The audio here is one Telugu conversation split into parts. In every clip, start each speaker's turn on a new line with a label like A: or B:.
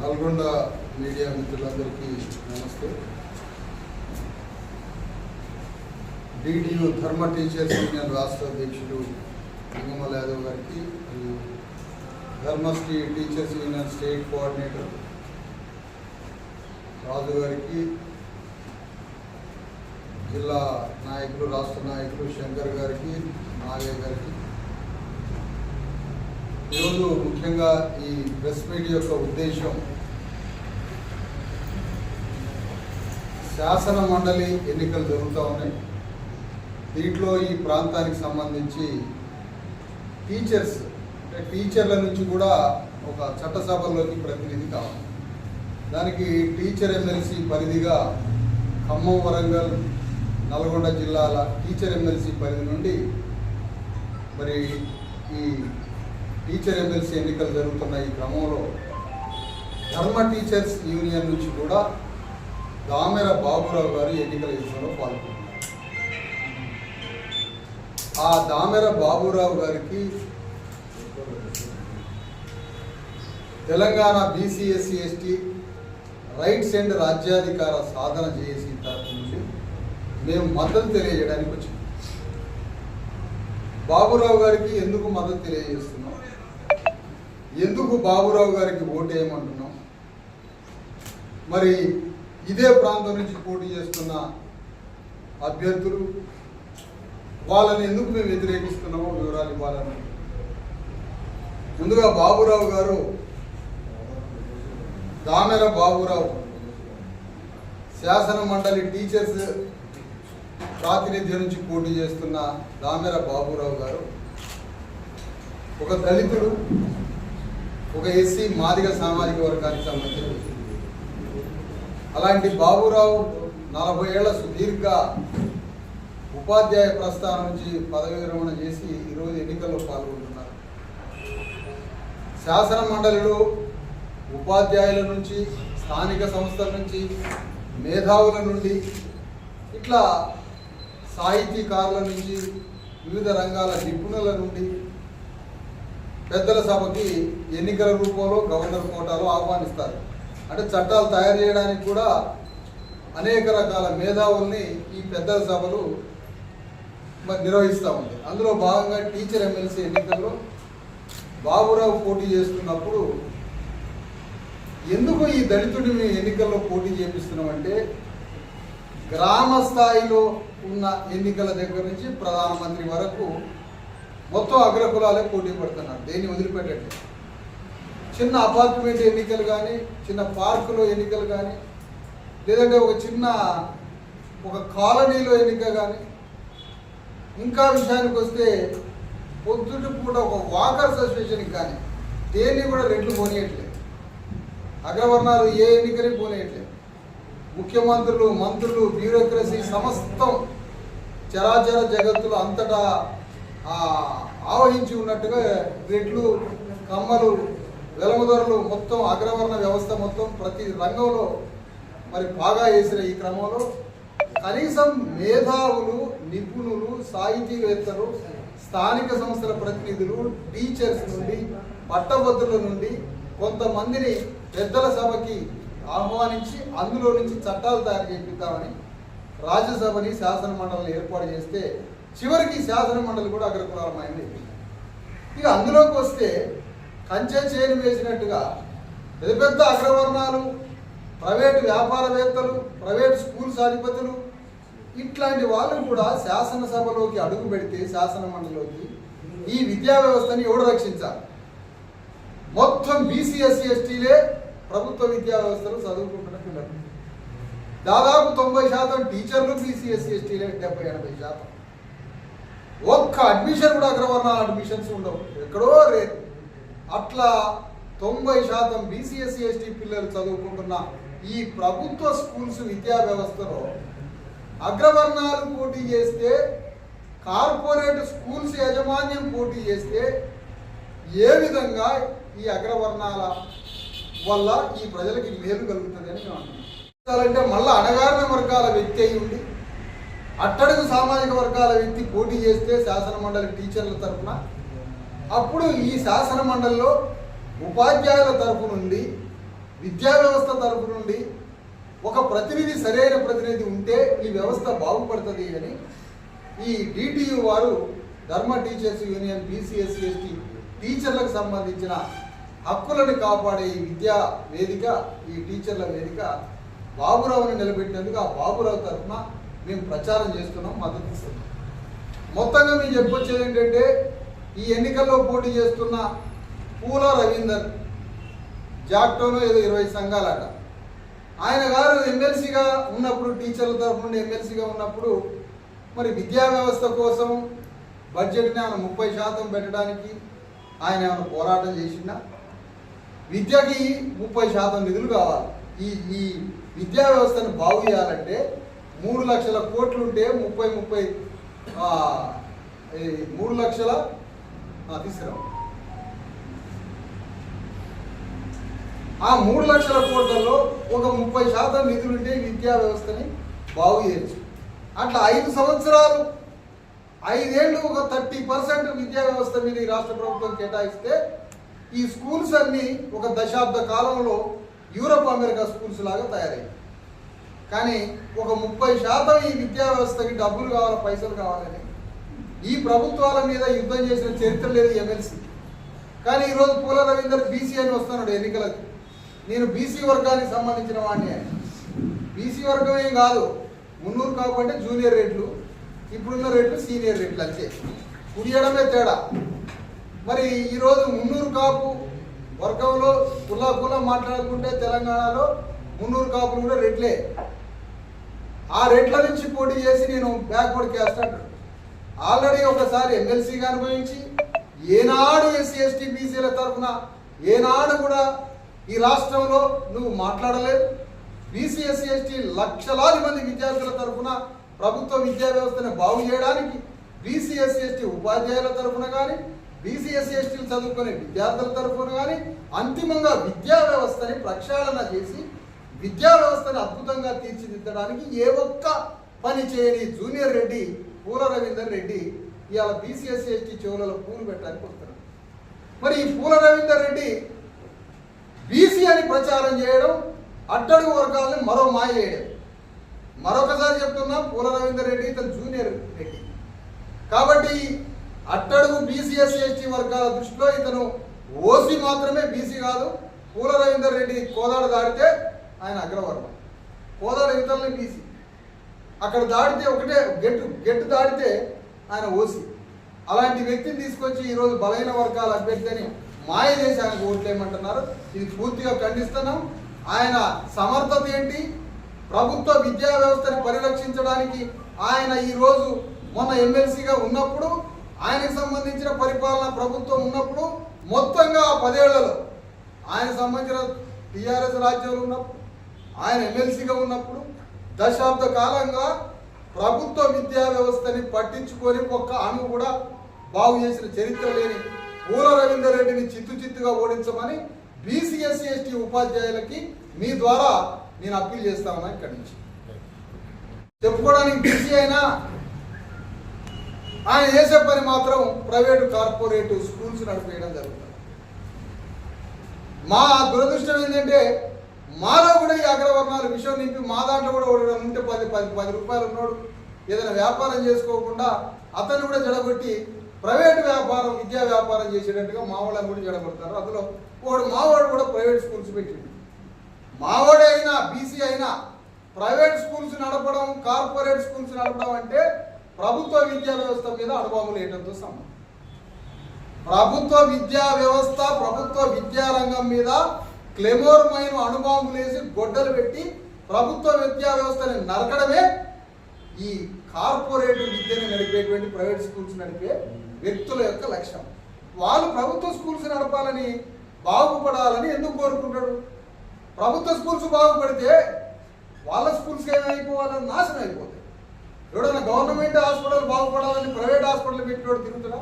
A: నల్గొండ మీడియా మిత్రులందరికీ నమస్తే. డిడియు ధర్మ టీచర్స్ యూనియన్ రాష్ట్ర అధ్యక్షుడు లింగమల యాదవ్ గారికి మరియు Dharmashri teachers union state coordinator Raju గారికి జిల్లా నాయకులు రాష్ట్ర నాయకులు శంకర్ గారికి నాగయ్య గారికి ఈరోజు ముఖ్యంగా ఈ ప్రెస్ మీట్ యొక్క ఉద్దేశం శాసన మండలి ఎన్నికలు జరుగుతూ ఉన్నాయి. దీంట్లో ఈ ప్రాంతానికి సంబంధించి టీచర్స్ అంటే టీచర్ల నుంచి కూడా ఒక చట్టసభల్లోకి ప్రతినిధి కావాలి. దానికి టీచర్ ఎమ్మెల్సీ పరిధిగా ఖమ్మం వరంగల్ నల్గొండ జిల్లాల టీచర్ ఎమ్మెల్సీ పరిధి నుండి మరి ఈ టీచర్ ఎమ్మెల్సీ ఎన్నికలు జరుగుతున్న ఈ క్రమంలో ధర్మ టీచర్స్ యూనియన్ నుంచి కూడా దామెర బాబురావు గారు ఎన్నికల విషయంలో పాల్గొన్నారు. ఆ దామెర బాబురావు గారికి Telangana BC SC ST rights and రాజ్యాధికార సాధన చేసి తరఫు నుండి మేము మద్దతు తెలియజేయడానికి వచ్చాం బాబురావు గారికి ఎందుకు మద్దతు తెలియజేస్తుంది ఎందుకు బాబురావు గారికి ఓటు వేయమంటున్నాం? మరి ఇదే ప్రాంతం నుంచి పోటీ చేస్తున్న అభ్యర్థులు వాళ్ళని ఎందుకు మేము వ్యతిరేకిస్తున్నామో వివరాలు ఇవ్వాలని. ముందుగా బాబురావు గారు దామెర బాబురావు శాసన మండలి టీచర్స్ ప్రాతినిధ్యం నుంచి పోటీ చేస్తున్న దామెర బాబురావు గారు ఒక దళితుడు ఒక ఎస్సీ మాదిగ సామాజిక వర్గానికి సంబంధించిన అలాంటి బాబురావు నలభై ఏళ్ళ సుదీర్ఘ ఉపాధ్యాయ ప్రస్థానం నుంచి పదవి విరమణ చేసి ఈరోజు ఎన్నికల్లో పాల్గొంటున్నారు. శాసన మండలిలో ఉపాధ్యాయుల నుంచి స్థానిక సంస్థల నుంచి మేధావుల నుండి ఇట్లా సాహితీకారుల నుంచి వివిధ రంగాల నిపుణుల నుండి పెద్దల సభకి ఎన్నికల రూపంలో గవర్నర్ కోటాలో ఆహ్వానిస్తారు. అంటే చట్టాలు తయారు చేయడానికి కూడా అనేక రకాల మేధావుల్ని ఈ పెద్దల సభలు మరి నిర్వహిస్తూ ఉంది. అందులో భాగంగా టీచర్ ఎమ్మెల్సీ ఎన్నికల్లో బాబురావు పోటీ చేస్తున్నప్పుడు ఎందుకు ఈ దళితుడిని ఎన్నికల్లో పోటీ చేపిస్తున్నామంటే గ్రామ స్థాయిలో ఉన్న ఎన్నికల దగ్గర నుంచి ప్రధానమంత్రి వరకు మొత్తం అగ్రకులాలే పోటీ పడుతున్నారు. దేన్ని వదిలిపెట్టండి చిన్న అపార్ట్మెంట్ ఎన్నికలు కానీ చిన్న పార్కులో ఎన్నికలు కానీ లేదంటే ఒక చిన్న ఒక కాలనీలో ఎన్నిక కానీ ఇంకా విషయానికి వస్తే పొద్దుటి పూట ఒక వాకర్స్ అసోసియేషన్కి కానీ దేన్ని కూడా రెట్లు పోనీయట్లేదు. అగ్రవర్ణాలు ఏ ఎన్నికని పోనీయట్లేదు. ముఖ్యమంత్రులు మంత్రులు బ్యూరోక్రసీ సమస్తం చరాచర జగత్తులు అంతటా ఆవహించి ఉన్నట్టుగా రెట్లు కమ్మలు వెలమదొరలు మొత్తం అగ్రవర్ణ వ్యవస్థ మొత్తం ప్రతి రంగంలో మరి బాగా వేసిన ఈ క్రమంలో కనీసం మేధావులు నిపుణులు సాహితీవేత్తలు స్థానిక సంస్థల ప్రతినిధులు టీచర్స్ నుండి పట్టభద్రుల నుండి కొంతమందిని పెద్దల సభకి ఆహ్వానించి అందులో నుంచి చట్టాలు తయారు చేపిద్దామని రాజ్యసభని శాసనమండలిని ఏర్పాటు చేస్తే చివరికి శాసన మండలి కూడా అగ్రకులాలమైంది ఇక అందులోకి వస్తే కంచె చేను వేసినట్టుగా పెద్ద పెద్ద అగ్రవర్ణాలు ప్రైవేటు వ్యాపారవేత్తలు ప్రైవేట్ స్కూల్స్ అధిపతులు ఇట్లాంటి వాళ్ళు కూడా శాసనసభలోకి అడుగు పెడితే శాసన మండలిలోకి ఈ విద్యా వ్యవస్థని ఎవడు రక్షించాలి? మొత్తం బీసీఎస్సీ ఎస్టీలే ప్రభుత్వ విద్యా వ్యవస్థలో చదువుకుంటున్న పిల్లలు. దాదాపు తొంభై శాతం టీచర్లు బీసీఎస్సీ ఎస్టీలే డెబ్బై ఎనభై శాతం. ఒక్క అడ్మిషన్ కూడా అగ్రవర్ణ అడ్మిషన్స్ ఉండవు. ఎక్కడో రేరు అట్లా తొంభై శాతం బీసీఎస్సీ ఎస్టీ పిల్లలు చదువుకుంటున్న ఈ ప్రభుత్వ స్కూల్స్ విద్యా వ్యవస్థలో అగ్రవర్ణాలు పోటీ చేస్తే కార్పొరేట్ స్కూల్స్ యాజమాన్యం పోటీ చేస్తే ఏ విధంగా ఈ అగ్రవర్ణాల వల్ల ఈ ప్రజలకి మేలు కలుగుతుంది అని మేము అంటున్నాం అంటే మళ్ళీ అణగారిన వర్గాల వ్యక్తి అయి ఉండి అట్టడుగు సామాజిక వర్గాల వ్యక్తి పోటీ చేస్తే శాసన మండలి టీచర్ల తరఫున అప్పుడు ఈ శాసన మండలిలో ఉపాధ్యాయుల తరఫు నుండి విద్యా వ్యవస్థ తరపు నుండి ఒక ప్రతినిధి సరైన ప్రతినిధి ఉంటే ఈ వ్యవస్థ బాగుపడుతుంది అని ఈ డిటియు వారు ధర్మ టీచర్స్ యూనియన్ బీసీఎస్సీ ఎస్టీ టీచర్లకు సంబంధించిన హక్కులను కాపాడే ఈ విద్యా వేదిక ఈ టీచర్ల వేదిక బాబురావుని నిలబెట్టేందుకు ఆ బాబురావు తరఫున మేము ప్రచారం చేస్తున్నాం మద్దతు ఇస్తున్నాం మొత్తంగా మేము చెప్పొచ్చేది ఏంటంటే ఈ ఎన్నికల్లో పోటీ చేస్తున్న పూల రవీందర్ జాక్టోలో ఏదో ఇరవై సంఘాలట. ఆయన గారు ఎమ్మెల్సీగా ఉన్నప్పుడు టీచర్ల తరఫు నుండి ఎమ్మెల్సీగా ఉన్నప్పుడు మరి విద్యా వ్యవస్థ కోసం బడ్జెట్ని ఆయన ముప్పై శాతం పెట్టడానికి ఆయన ఏమైనా పోరాటం చేసిందా విద్యకి ముప్పై శాతం నిధులు కావాలి. ఈ ఈ విద్యా వ్యవస్థను బాగు చేయాలంటే మూడు లక్షల కోట్లు ఉంటే ముప్పై ముప్పై మూడు లక్షల ఆ, తీసుకురా ఆ మూడు లక్షల కోట్లలో ఒక ముప్పై శాతం నిధులుంటే విద్యా వ్యవస్థని బాగు చేయొచ్చు. అట్లా ఐదు సంవత్సరాలు ఐదేళ్ళు ఒక థర్టీ పర్సెంట్ విద్యా వ్యవస్థ మీద ఈ రాష్ట్ర ప్రభుత్వం కేటాయిస్తే ఈ స్కూల్స్ అన్నీ ఒక దశాబ్ద కాలంలో యూరప్ అమెరికా స్కూల్స్ లాగా తయారయ్యాయి. కానీ ఒక ముప్పై శాతం ఈ విద్యా వ్యవస్థకి డబ్బులు కావాలి పైసలు కావాలని? ఈ ప్రభుత్వాల మీద యుద్ధం చేసిన చరిత్ర లేదు ఎమ్మెల్సీ. కానీ ఈరోజు పూల రవీందర్ బీసీ అని వస్తున్నాడు ఎన్నికలకు. నేను బీసీ వర్గానికి సంబంధించిన వాడిని బీసీ వర్గం ఏం కాదు. మున్నూరు కాపు అంటే జూనియర్ రేట్లు ఇప్పుడున్న రేట్లు సీనియర్ రేట్లు అంతే. కుడియడమే తేడా. మరి ఈరోజు మున్నూరు కాపు వర్గంలో కులా కులా మాట్లాడుకుంటే తెలంగాణలో మున్నూరు కాపులు కూడా రెట్లే. ఆ రెట్ల నుంచి పోటీ చేసి నేను బ్యాక్వర్డ్ క్యాస్ట్ అంటాడు ఆల్రెడీ ఒకసారి ఎమ్మెల్సీగా అనుభవించి ఏనాడు ఎస్సీ ఎస్టీ బీసీల తరఫున ఏనాడు కూడా ఈ రాష్ట్రంలో నువ్వు మాట్లాడలేదు బీసీ ఎస్సీ ఎస్టీ లక్షలాది మంది విద్యార్థుల తరఫున ప్రభుత్వ విద్యా వ్యవస్థను బాగు చేయడానికి బీసీ ఎస్సీ ఎస్టీ ఉపాధ్యాయుల తరఫున కానీ బీసీ ఎస్సీ ఎస్టీలు చదువుకునే విద్యార్థుల తరఫున కానీ అంతిమంగా విద్యా వ్యవస్థని ప్రక్షాళన చేసి విద్యా వ్యవస్థను అద్భుతంగా తీర్చిదిద్దడానికి ఏ ఒక్క పని చేయని జూనియర్ రెడ్డి పూల రవీందర్ రెడ్డి ఇవాళ బీసీఎస్సీ ఎస్టీ చెవులలో పూలు పెట్టడానికి వస్తున్నాడు మరి ఈ పూల రవీందర్ రెడ్డి బీసీ అని ప్రచారం చేయడం అట్టడుగు వర్గాలను మరో మాయ చేయడం. మరొకసారి చెప్తున్నా పూల రవీందర్ రెడ్డి ఇతను జూనియర్ రెడ్డి. కాబట్టి అట్టడుగు బీసీఎస్సీ ఎస్టీ వర్గాల దృష్టిలో ఇతను ఓసీ మాత్రమే బీసీ కాదు. పూల రవీందర్ రెడ్డి కోదాడు దాటితే ఆయన అగ్రవర్ణ. కోదాడు ఇతరులే బీసీ అక్కడ దాడితే ఒకటే గెట్టు గెట్టు దాడితే ఆయన ఓసి. అలాంటి వ్యక్తిని తీసుకొచ్చి ఈరోజు బలహీన వర్గాల అభ్యర్థి అని మాయ చేసి ఆయనకు ఓట్లేయమంటున్నారు. ఇది పూర్తిగా ఖండిస్తున్నాం. ఆయన సమర్థత ఏంటి? ప్రభుత్వ విద్యా వ్యవస్థని పరిరక్షించడానికి ఆయన ఈరోజు మొన్న ఎమ్మెల్సీగా ఉన్నప్పుడు ఆయనకు సంబంధించిన పరిపాలన ప్రభుత్వం ఉన్నప్పుడు మొత్తంగా పదేళ్ళలో ఆయన సంబంధించిన టీఆర్ఎస్ రాజ్యంలో ఉన్నప్పుడు ఆయన ఎమ్మెల్సీగా ఉన్నప్పుడు దశాబ్ద కాలంగా ప్రభుత్వ విద్యా వ్యవస్థని పట్టించుకొని ఒక్క ఆమె కూడా బాగు చేసిన చరిత్ర లేని పూల రవీందర్ రెడ్డిని చిత్తు చిత్తుగా ఓడించమని బీసీఎస్సీ ఎస్టీ ఉపాధ్యాయులకి మీ ద్వారా నేను అప్పీల్ చేస్తానని ఇక్కడి నుంచి. చెప్పుకోవడానికి బీసీ అయినా ఆయన చేసే పని మాత్రం ప్రైవేటు కార్పొరేట్ స్కూల్స్ నడిపేయడం జరుగుతుంది. మా దురదృష్టం ఏంటంటే మాలో కూడా ఈ అగ్రవర్ణాల విషయం నింపి మా దాంట్లో కూడా ఒకటి ఉంటే పది పది పది రూపాయలు ఉన్నాడు. ఏదైనా వ్యాపారం చేసుకోకుండా అతను కూడా జడగొట్టి ప్రైవేట్ వ్యాపారం విద్యా వ్యాపారం చేసేటట్టుగా మావాళ్ళని కూడా జడగొడతారు. అందులో వాడు మావాడు కూడా ప్రైవేట్ స్కూల్స్ పెట్టింది మావాడే అయినా బీసీ అయినా ప్రైవేట్ స్కూల్స్ నడపడం కార్పొరేట్ స్కూల్స్ నడపడం అంటే ప్రభుత్వ విద్యా వ్యవస్థ మీద అనుభవం లేటంతో సమానం. ప్రభుత్వ విద్యా వ్యవస్థ ప్రభుత్వ విద్యా రంగం మీద క్లెమోర్మైన అణుబాంబులు వేసి గొడ్డలు పెట్టి ప్రభుత్వ విద్యా వ్యవస్థని నరకడమే ఈ కార్పొరేట్ విద్యను నడిపేటువంటి ప్రైవేట్ స్కూల్స్ నడిపే వ్యక్తుల యొక్క లక్ష్యం. వాళ్ళు ప్రభుత్వ స్కూల్స్ నడపాలని బాగుపడాలని ఎందుకు కోరుకుంటాడు ప్రభుత్వ స్కూల్స్ బాగుపడితే వాళ్ళ స్కూల్స్ ఏమైపోవాలని నాశనం అయిపోతాయి. ఎవడన్నా గవర్నమెంట్ హాస్పిటల్ బాగుపడాలని ప్రైవేట్ హాస్పిటల్ పెట్టినోడు తిరుగుతున్నా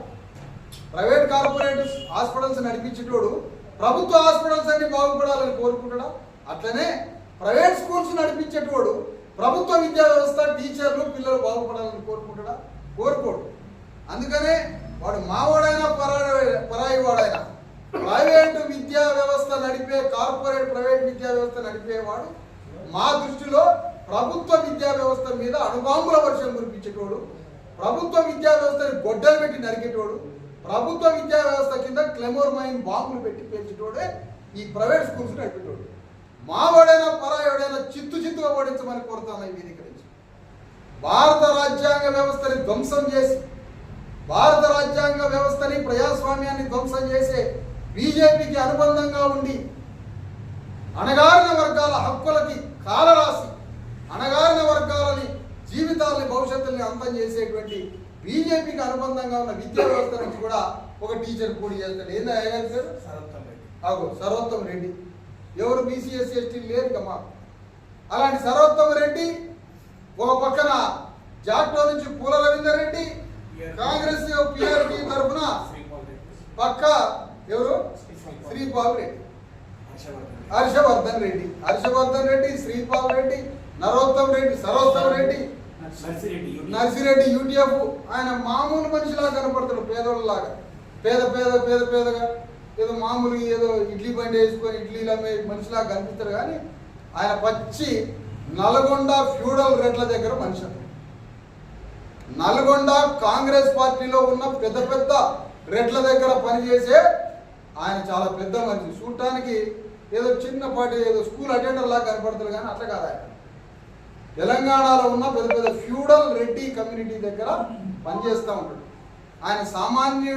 A: ప్రైవేట్ కార్పొరేట్ హాస్పిటల్స్ నడిపించేటోడు ప్రభుత్వ హాస్పిటల్స్ అన్ని బాగుపడాలని కోరుకుంటాడా అట్లనే ప్రైవేట్ స్కూల్స్ నడిపించేటోడు ప్రభుత్వ విద్యా వ్యవస్థ టీచర్లు పిల్లలు బాగుపడాలని కోరుకుంటాడా కోరుకోడు. అందుకనే వాడు మావాడైనా పరాయి పరాయి వాడైనా ప్రైవేటు విద్యా వ్యవస్థ నడిపే కార్పొరేట్ ప్రైవేట్ విద్యా వ్యవస్థ నడిపేవాడు మా దృష్టిలో ప్రభుత్వ విద్యా వ్యవస్థ మీద అణుబాంబుల వర్షం కురిపించేటోడు ప్రభుత్వ విద్యా వ్యవస్థని గొడ్డలు పెట్టి నరికేటోడు ప్రభుత్వ విద్యా వ్యవస్థ కింద క్లెమోర్ మైన్ బాంబులు పెట్టి పెంచేటోడే ఈ ప్రైవేట్ స్కూల్స్ నడిపేటోడు మావాడైనా పరాయోడైనా చిత్తు చిత్తుగా ఓడించమని కోరుతాను ఈ నుంచి. భారత రాజ్యాంగ వ్యవస్థని ధ్వంసం చేసి భారత రాజ్యాంగ వ్యవస్థని ప్రజాస్వామ్యాన్ని ధ్వంసం చేసే బీజేపీకి అనుబంధంగా ఉండి అణగారిన వర్గాల హక్కులకి కాలరాసి అణగారిన వర్గాలని జీవితాలని భవిష్యత్తుల్ని అంతం చేసేటువంటి బీజేపీకి అనుబంధంగా ఉన్న విద్యా వ్యవస్థ నుంచి కూడా ఒక టీచర్ పోటీ చేస్తాడు. ఏందా అయ్యగారి పేరు? ఆగో సర్వోత్తమ రెడ్డి. ఎవరు బీసీఎస్సీ ఎస్టీ లేరు కమ్మా అలాంటి సర్వోత్తమ రెడ్డి ఒక పక్కన జాక్టో నుంచి పూల రవీందర్ రెడ్డి కాంగ్రెస్ పిఆర్పి తరఫున పక్క ఎవరు? శ్రీపాల్ రెడ్డి. హర్షవర్ధన్ రెడ్డి. హర్షవర్ధన్ రెడ్డి. శ్రీపాల్ రెడ్డి నరోత్తమ్ రెడ్డి సరోత్తమ్ రెడ్డి. నర్సిరెడ్డి యూటీఎఫ్ ఆయన మామూలు మనిషిలాగా కనపడతాడు పేదోళ్ళలాగా. పేద పేద పేద పేదగా. ఏదో మామూలు ఏదో ఇడ్లీ బండి వేసుకొని ఇడ్లీలు అమ్మే మనిషిలాగా కనిపిస్తారు కానీ ఆయన పచ్చి నల్గొండ ఫ్యూడల్ రేట్ల దగ్గర మనిషి నల్గొండ కాంగ్రెస్ పార్టీలో ఉన్న పెద్ద పెద్ద రెడ్ల దగ్గర పనిచేసే ఆయన చాలా పెద్ద మనిషి. చూడటానికి ఏదో చిన్నపాటి ఏదో స్కూల్ అటెండర్ లాగా కనపడతారు కానీ అట్లా కాదు ఆయన. తెలంగాణలో ఉన్న పెద్ద పెద్ద ఫ్యూడల్ రెడ్డి కమ్యూనిటీ దగ్గర పనిచేస్తూ ఉంటాడు. ఆయన సామాన్యు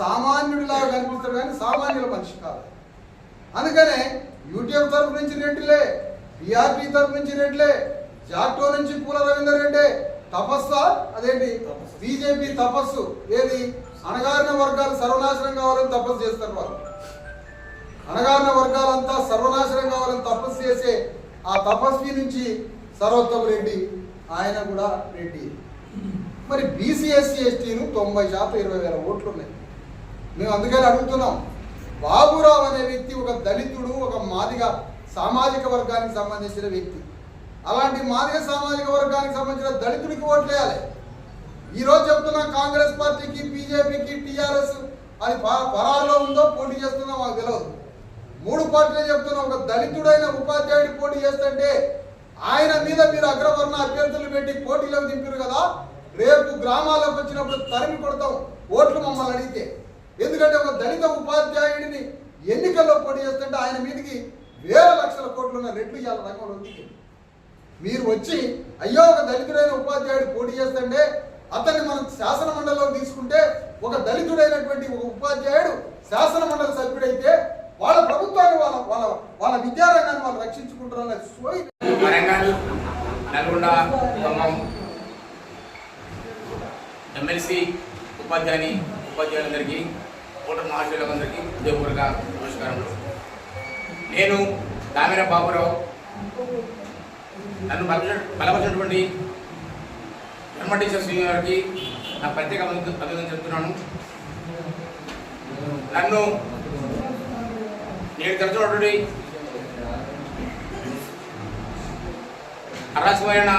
A: సామాన్యుడిలాగా కనిపిస్తాడు కానీ సామాన్యుల మనిషి కాదు. అందుకనే యూటీఎఫ్ తరపు నుంచి రెడ్డిలే బీఆర్పీ తరఫు నుంచి రెడ్లే జాక్టో నుంచి పూల రవీందర్ రెడ్డే తపస్సు? అదేంటి? బీజేపీ తపస్సు. ఏది? అణగారిన వర్గాలు సర్వనాశనం కావాలని తపస్సు చేస్తారు వాళ్ళు. అణగారిన వర్గాలంతా సర్వనాశనం కావాలని తపస్సు చేసే ఆ తపస్వి నుంచి సర్వోత్తమ రెడ్డి ఆయన కూడా రెడ్డి. మరి బీసీ ఎస్సీ తొంభై శాతం ఇరవై వేల ఓట్లు ఉన్నాయి మేము అందుకని అడుగుతున్నాం. బాబురావు అనే వ్యక్తి ఒక దళితుడు ఒక మాదిగ సామాజిక వర్గానికి సంబంధించిన వ్యక్తి. అలాంటి మాదిగ సామాజిక వర్గానికి సంబంధించిన దళితుడికి ఓట్లేయాలి. వేయాలి ఈరోజు చెప్తున్నా కాంగ్రెస్ పార్టీకి బీజేపీకి టీఆర్ఎస్ అది పరాల్లో ఉందో పోటీ చేస్తుందో మాకు తెలియదు మూడు పార్టీలు చెప్తున్నా ఒక దళితుడైన ఉపాధ్యాయుడు పోటీ చేస్తుంటే ఆయన మీద మీరు అగ్రవర్ణ అభ్యర్థులు పెట్టి పోటీలోకి దింపారు కదా? రేపు గ్రామాలకు వచ్చినప్పుడు తరిమి కొడతాం. ఓట్లు మమ్మల్ని అడిగితే. ఎందుకంటే ఒక దళిత ఉపాధ్యాయుడిని ఎన్నికల్లో పోటీ చేస్తుంటే ఆయన మీదకి వేల లక్షల కోట్లున్న రెట్లు ఇవాళ రంగంలో ఉంది మీరు వచ్చి అయ్యో ఒక దళితుడైన ఉపాధ్యాయుడు పోటీ చేస్తుంటే అతన్ని మనం శాసన మండలిలో తీసుకుంటే ఒక దళితుడైనటువంటి ఒక ఉపాధ్యాయుడు శాసన మండలి సభ్యుడైతే వాళ్ళ ప్రభుత్వాన్ని వాళ్ళ వాళ్ళ వాళ్ళ విద్యారంగాన్ని వాళ్ళు రక్షించుకుంటారన్న సోయి
B: వరంగల్ నల్గొండ ఖమ్మం ఎమ్మెల్సీ ఉపాధ్యాయుని ఉపాధ్యాయులందరికీ ఓటర్ మహాశయులందరికీ ఉద్యోగపూర్వక నమస్కారములు. నేను దామిన బాబురావు. నన్ను బలపరిచిన బలపరిచినటువంటి ధర్మ టీచర్స్ గారికి నా ప్రత్యేక అభినందన చెప్తున్నాను. నన్ను నేను తెలుసుకున్నటువంటి అరాచకమైన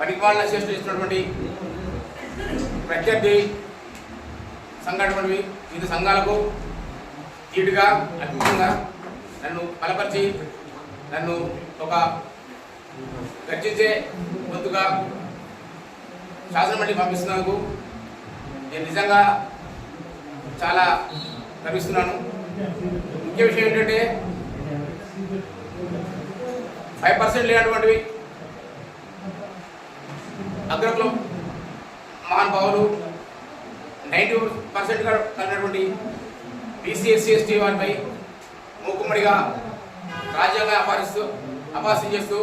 B: పరిపాలన చేస్తూ ఇస్తున్నటువంటి ప్రత్యర్థి సంఘటనవి వివిధ సంఘాలకు తీటుగా అద్భుతంగా నన్ను బలపరిచి నన్ను ఒక గర్జించే గొంతుగా శాసనమండలి పంపిస్తున్నందుకు నేను నిజంగా చాలా గర్విస్తున్నాను. ముఖ్య విషయం ఏంటంటే ఫైవ్ పర్సెంట్ లేనటువంటివి అగ్రకులం మహానుభావులు నైంటీ పర్సెంట్గా కలిగినటువంటి బీసీ ఎస్సీ ఎస్టీ వారిపై మూకుమ్మడిగా రాజ్యాంగం అపారిస్తూ అపాసం చేస్తూ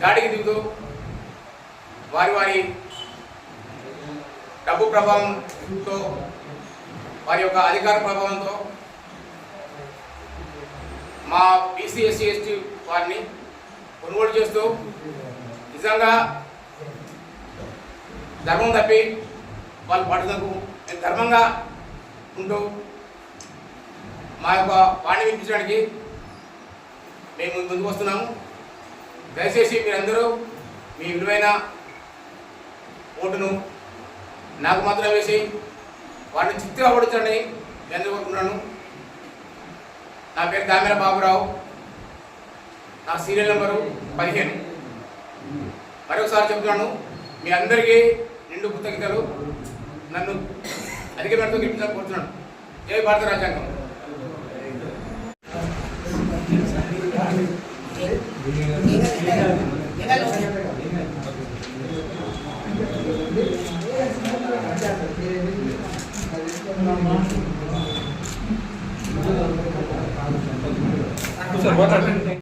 B: దాడికి దిగుతూ వారి వారి డబ్బు ప్రభావంతో వారి యొక్క అధికార ప్రభావంతో మా బీసీ ఎస్సీ ఎస్టీ వారిని కొనుగోలు చేస్తూ నిజంగా ధర్మం తప్పి వాళ్ళు పట్టుదలకు ధర్మంగా ఉంటూ మా యొక్క వాణి వినిపించడానికి మేము ముందుకు వస్తున్నాము. దయచేసి మీరందరూ మీ విలువైన ఓటును నాకు మాత్రం వేసి వాడిని చిత్తుగా పడుతుందని నేను అందరూ కోరుకుంటున్నాను. నా పేరు దామెర బాబురావు. నా సీరియల్ నెంబరు పదిహేను. మరొకసారి చెప్తున్నాను మీ అందరికీ రెండు కృతజ్ఞతలు నన్ను అధిక మేరకు గెలిపించాలని కోరుతున్నాను ఏ భారత రాజ్యాంగం?
C: సార్